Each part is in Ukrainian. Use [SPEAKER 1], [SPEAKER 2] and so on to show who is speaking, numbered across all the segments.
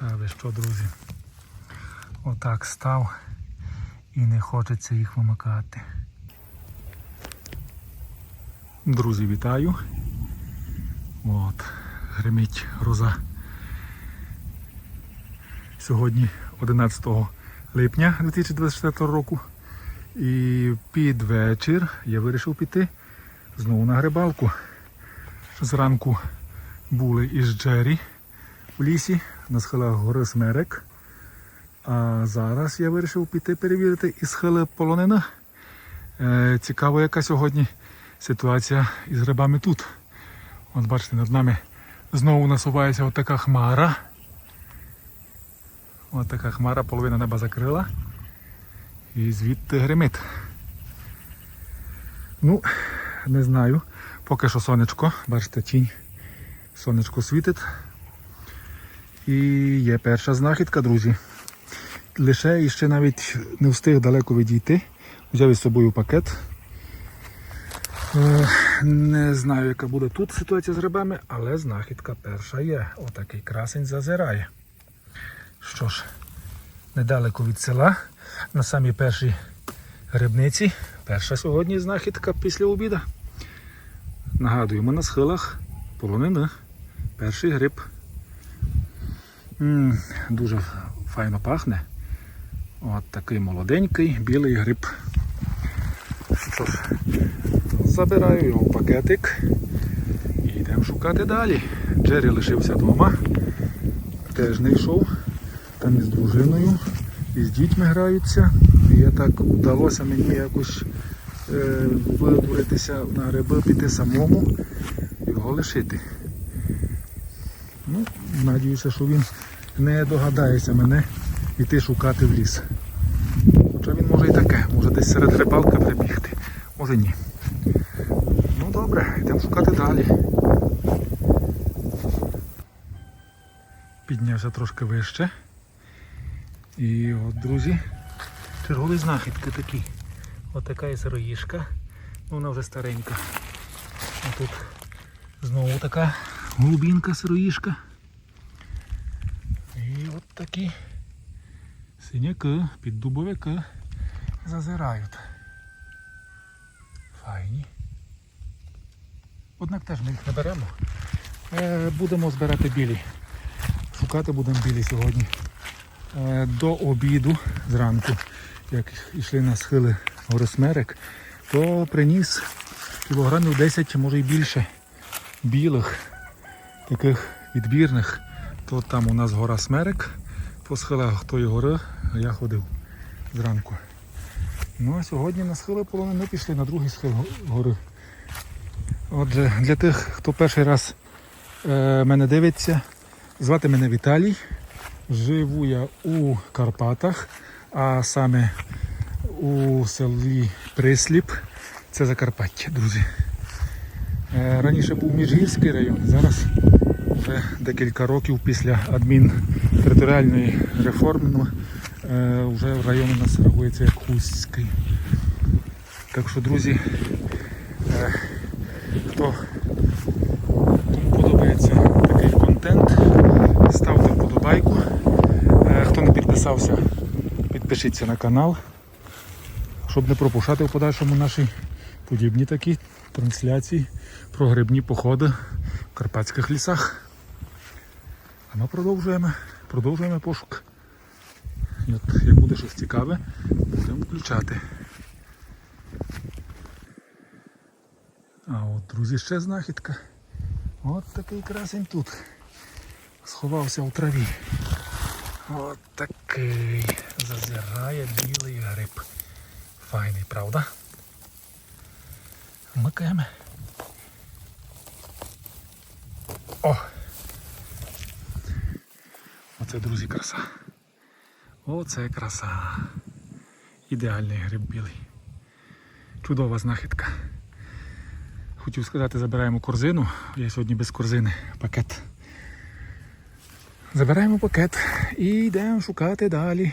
[SPEAKER 1] Та ви що, друзі? Отак став і не хочеться їх вимикати. Друзі, вітаю. От, гримить гроза. Сьогодні 11 липня 2024 року. І під вечір я вирішив піти знову на грибалку. Зранку були із Джері в лісі на схилах гори Смерек. А зараз я вирішив піти перевірити і схили полонина. Е, цікаво, яка сьогодні ситуація із грибами тут. От бачите, над нами знову насувається отака хмара. От така хмара, половина неба закрила. І звідти гримить. Ну, не знаю. Поки що сонечко, бачите, тінь. Сонечко світить. І є перша знахідка, друзі. Лише іще навіть не встиг далеко відійти. Взяв із собою пакет. Е, Не знаю, яка буде тут ситуація з грибами, але знахідка перша є. Отакий красень зазирає. Що ж, недалеко від села, на самій першій грибниці. Перша сьогодні знахідка після обіду. Нагадуємо, на схилах полонина. Перший гриб. Дуже файно пахне. От такий молоденький білий гриб. Що ж, забираю його в пакетик і йдемо шукати далі. Джері лишився вдома, теж не йшов, там із дружиною, і з дітьми граються. І я так вдалося мені якось е, видуритися на гриби, піти самому, його лишити. Ну, надіюся, що він не догадається мене йти шукати в ліс. Хоча він може і таке, може десь серед грибалки прибігти, може ні. Ну добре, йдемо шукати далі. Піднявся трошки вище. І от, друзі, чергові знахідки такі. От така є сироїшка. Ну, вона вже старенька. А тут знову така голубінка сироїшка. І от такі синяки під дубовики зазирають. Файні. Однак теж ми їх не беремо. Е, будемо збирати білі. Шукати будемо білі сьогодні. Е, до обіду зранку, як йшли на схили гори Смерек, то приніс кілограмів 10, може й більше білих, таких відбірних. То там у нас гора Смерек, по схилах тої гори я ходив зранку. Ну а сьогодні на схили полонини пішли на другий схил гори. Отже, для тих, хто перший раз е, мене дивиться, звати мене Віталій. Живу я у Карпатах, а саме у селі Присліп. Це Закарпаття, друзі. Е, Раніше був Міжгірський район, зараз вже декілька років після адмінтериторіальної реформи ну, е, вже район у нас рахується як Хустський. Так що, друзі, е, хто кому подобається такий контент, ставте вподобайку. Е, Хто не підписався, підпишіться на канал, щоб не пропускати в подальшому наші подібні такі трансляції про грибні походи в карпатських лісах. Ми продовжуємо, продовжуємо пошук. От, як буде щось цікаве, будемо включати. А от, друзі, ще знахідка. От такий красень тут. Сховався в траві. От такий зазирає білий гриб. Файний, правда? Вмикаємо. О! Оце, друзі, краса. Оце краса. Ідеальний гриб білий. Чудова знахідка. Хотів сказати, забираємо корзину. Я сьогодні без корзини пакет. Забираємо пакет і йдемо шукати далі.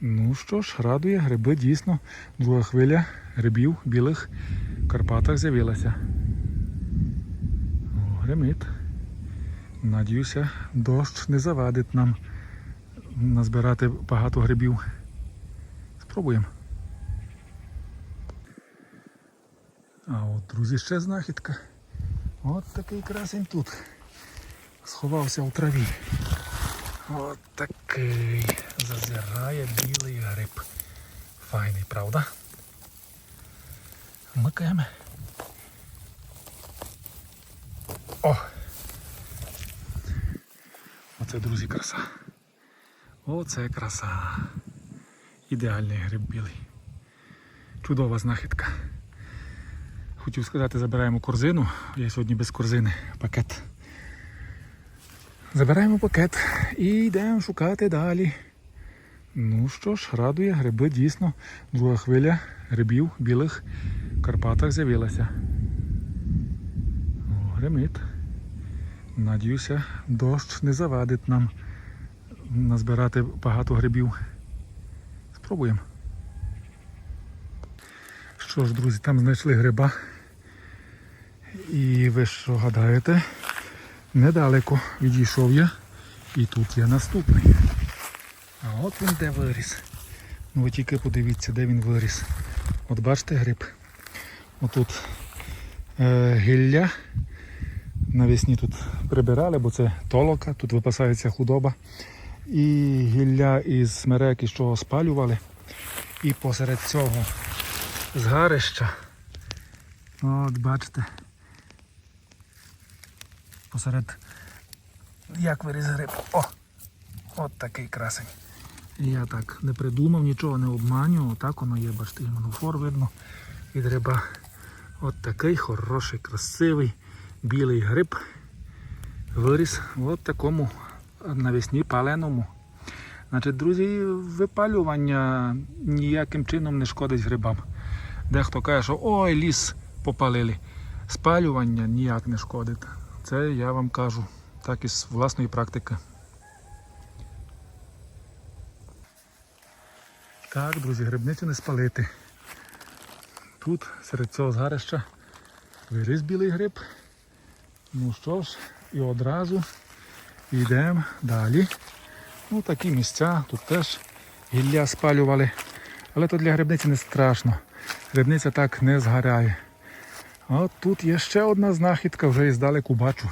[SPEAKER 1] Ну що ж, радує, гриби дійсно. Друга хвиля грибів білих в Карпатах з'явилася. Гримит. Надіюся, дощ не завадить нам назбирати багато грибів. Спробуємо. А от, друзі, ще знахідка. От такий красень тут. Сховався в траві. От такий зазирає білий гриб. Файний, правда? Вмикаємо. О! Оце, друзі, краса. Оце краса. Ідеальний гриб білий. Чудова знахідка. Хотів сказати, забираємо корзину. Я сьогодні без корзини. Пакет. Забираємо пакет і йдемо шукати далі. Ну що ж, радує, гриби дійсно. Друга хвиля грибів білих в Карпатах з'явилася. Гримить. Надіюся, дощ не завадить нам назбирати багато грибів. Спробуємо. Що ж, друзі, там знайшли гриба. І ви що гадаєте? Недалеко відійшов я. І тут є наступний. А от він де виріс. Ну ви тільки подивіться, де він виріс. От бачите гриб. Отут е, гілля. Навесні тут прибирали, бо це толока, тут випасається худоба. І гілля із смерек, із чого спалювали. І посеред цього згарища. От бачите. Посеред як виріс гриб. О! От такий красень. Я так не придумав, нічого не обманював. Так воно є, бачите, і мануфор видно від гриба. От такий хороший, красивий білий гриб виріс в такому навесні паленому. Значить, друзі, випалювання ніяким чином не шкодить грибам. Дехто каже, що ой, ліс попалили. Спалювання ніяк не шкодить. Це я вам кажу так із власної практики. Так, друзі, грибницю не спалити. Тут серед цього згарища виріс білий гриб. Ну що ж, і одразу йдемо далі. Ну такі місця, тут теж гілля спалювали. Але то для грибниці не страшно. Грибниця так не згоряє. А тут є ще одна знахідка, вже іздалеку бачу.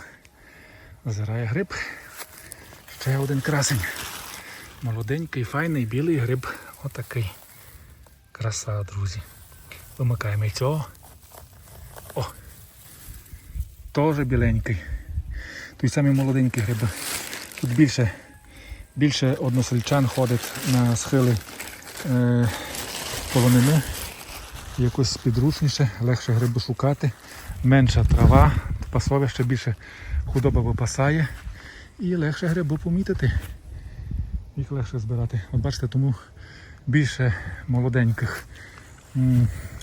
[SPEAKER 1] Зазирає гриб. Ще один красень. Молоденький, файний білий гриб. Отакий. Краса, друзі. Вимикаємо і цього. Теж біленький. Той самий молоденький гриб. Тут більше, більше односельчан ходить на схили е, полонини. Якось підручніше, легше гриби шукати, менша трава, пасовище більше худоба випасає і легше гриби помітити. Їх легше збирати. От бачите, тому більше молоденьких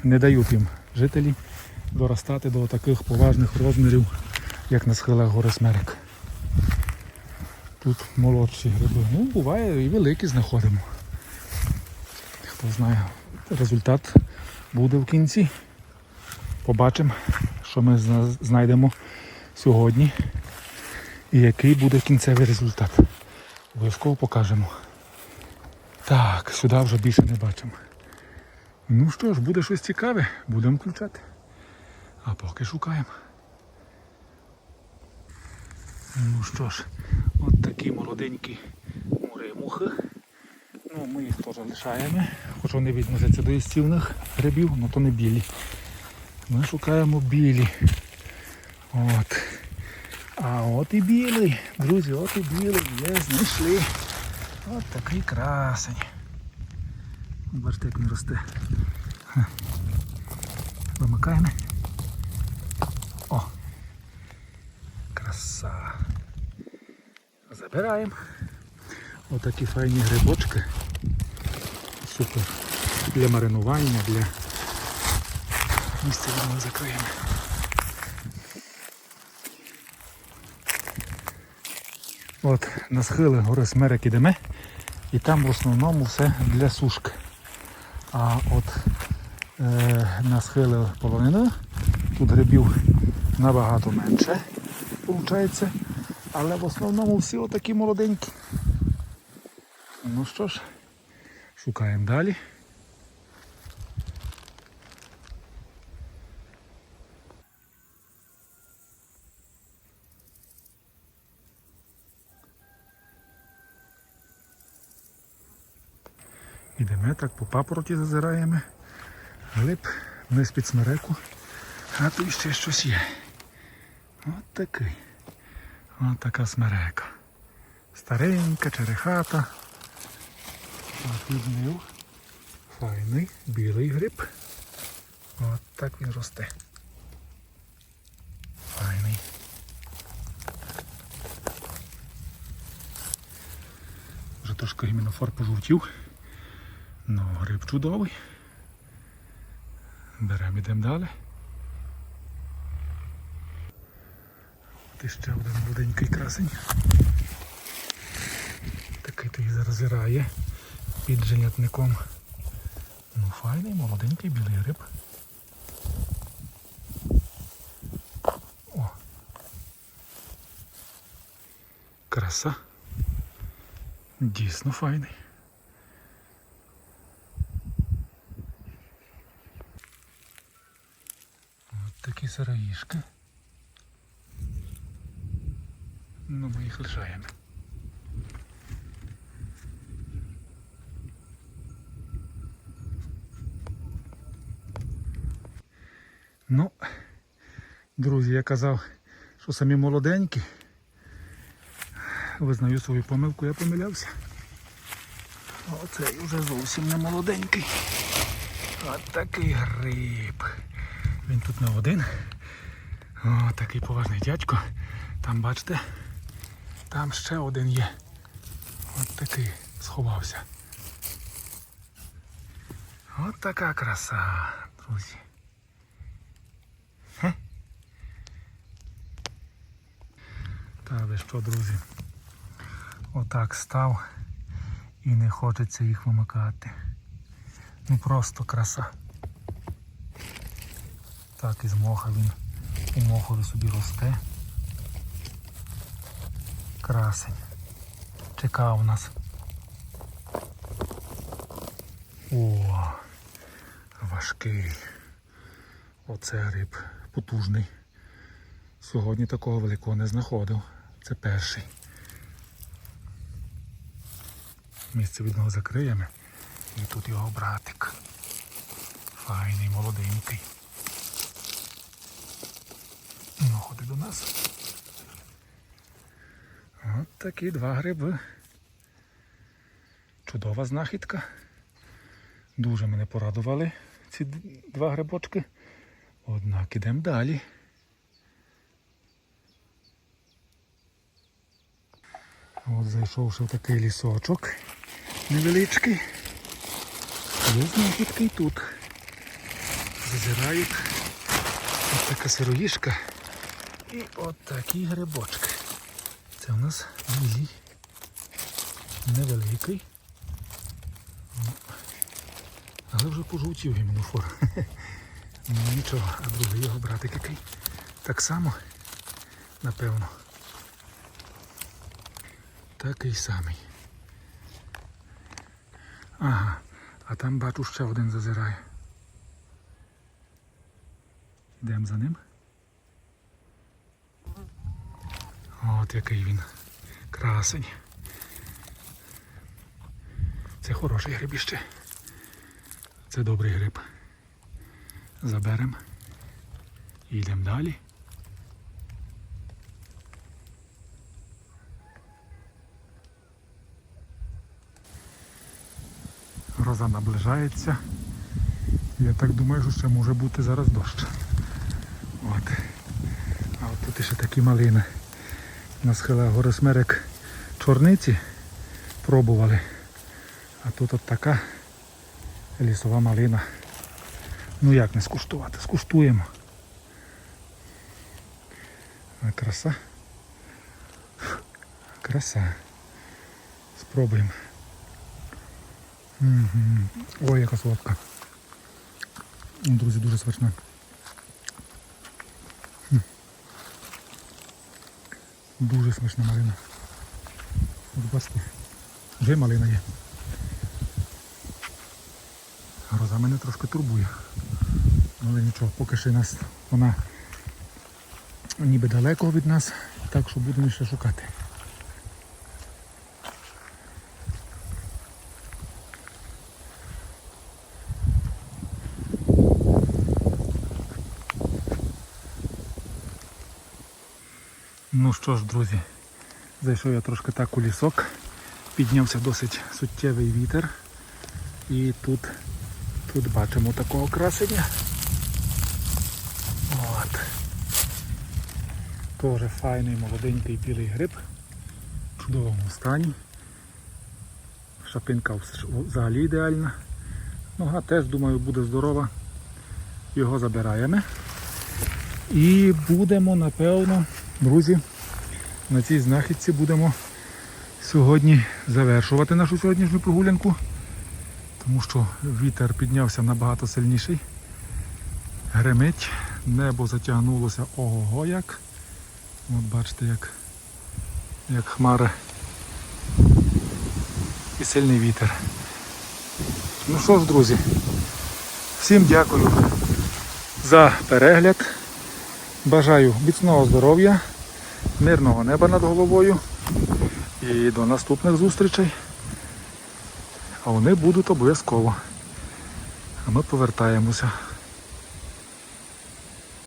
[SPEAKER 1] не дають їм жителі доростати до таких поважних розмірів, як на схилах гори Смерек. Тут молодші гриби. Ну, буває і великі знаходимо. Хто знає, результат буде в кінці. Побачимо, що ми знайдемо сьогодні і який буде кінцевий результат. Обов'язково покажемо. Так, сюди вже більше не бачимо. Ну що ж, буде щось цікаве, будемо включати. А поки шукаємо. Ну що ж, от такі молоденькі мури-мухи. Ну, ми їх теж лишаємо, хоч вони відносяться до істівних грибів, але то не білі. Ми шукаємо білі. От. А от і білий, друзі, от і білий, є, знайшли. От такий красень. Бачите, як він росте. Вимикаємо. О! Краса. Забираємо. Отакі файні грибочки. Супер. Для маринування, для місця ми закриємо. От на схили гори Смерек ідемо, і там в основному все для сушки. А от е, на схили полонини тут грибів набагато менше, виходить. Але в основному всі отакі молоденькі. Ну що ж, шукаємо далі. Ідемо так по папороті зазираємо. Глиб вниз під смереку. А тут ще щось є. От такий. От така смерека. Старенька, черехата. От. Файний білий гриб. От так він росте. Файний. Вже трошки гімінофор пожовтів. Ну, гриб чудовий. Беремо ідемо далі. От ще один молоденький красень. Такий то і зараз під женятником. Ну, файний, молоденький білий гриб. О. Краса. Дійсно файний. От такі сироїшки. Ну, ми їх лишаємо. Ну, друзі, я казав, що самі молоденькі. Визнаю свою помилку, я помилявся. Оцей вже зовсім не молоденький. От такий гриб. Він тут не один. О, такий поважний дядько. Там бачите, там ще один є. От такий сховався. От така краса, друзі. Хе. Та ви що, друзі? Отак став і не хочеться їх вимикати. Ну просто краса. Так із моха він у мохові собі росте. Красень. Чекав нас. О, важкий. Оце гриб потужний. Сьогодні такого великого не знаходив. Це перший. Місце від нього закриємо. І тут його братик. Файний, молоденький. Ну, ходи до нас. От такі два гриби. Чудова знахідка. Дуже мене порадували ці два грибочки. Однак ідемо далі. От зайшовши в такий лісочок невеличкий. Є знахідки і тут. Зазирають. Ось така сироїшка. І от такі грибочки. Це у нас білий. Невеликий. Але вже пожовтів. Ну нічого, а другий його братик який. Так само, напевно. Такий самий. Ага, а там бачу ще один зазирає. Йдемо за ним. От який він красень. Це хороший грибіще. Це добрий гриб. Заберемо. І йдемо далі. Гроза наближається. Я так думаю, що ще може бути зараз дощ. От. А от тут ще такі малини. На схилах гори Смерек чорниці пробували. А тут от така лісова малина. Ну як не скуштувати? Скуштуємо. Краса. Краса. Спробуємо. Мгм. Ой, яка солодка. Друзі, дуже смачна. Дуже смачна малина. От бачите, вже малина є. Гроза мене трошки турбує. Але нічого, поки що нас вона ніби далеко від нас, так що будемо ще шукати. Ну що ж, друзі, зайшов я трошки так у лісок, піднявся досить суттєвий вітер. І тут, тут бачимо такого красення. От. Тоже файний молоденький білий гриб в чудовому стані. Шапинка взагалі ідеальна. Нога теж, думаю, буде здорова. Його забираємо. І будемо, напевно, друзі, на цій знахідці будемо сьогодні завершувати нашу сьогоднішню прогулянку, тому що вітер піднявся набагато сильніший. Гремить, небо затягнулося ого-го як. От бачите, як, як хмара і сильний вітер. Ну що ж, друзі, всім дякую за перегляд. Бажаю міцного здоров'я, мирного неба над головою і до наступних зустрічей. А вони будуть обов'язково. А ми повертаємося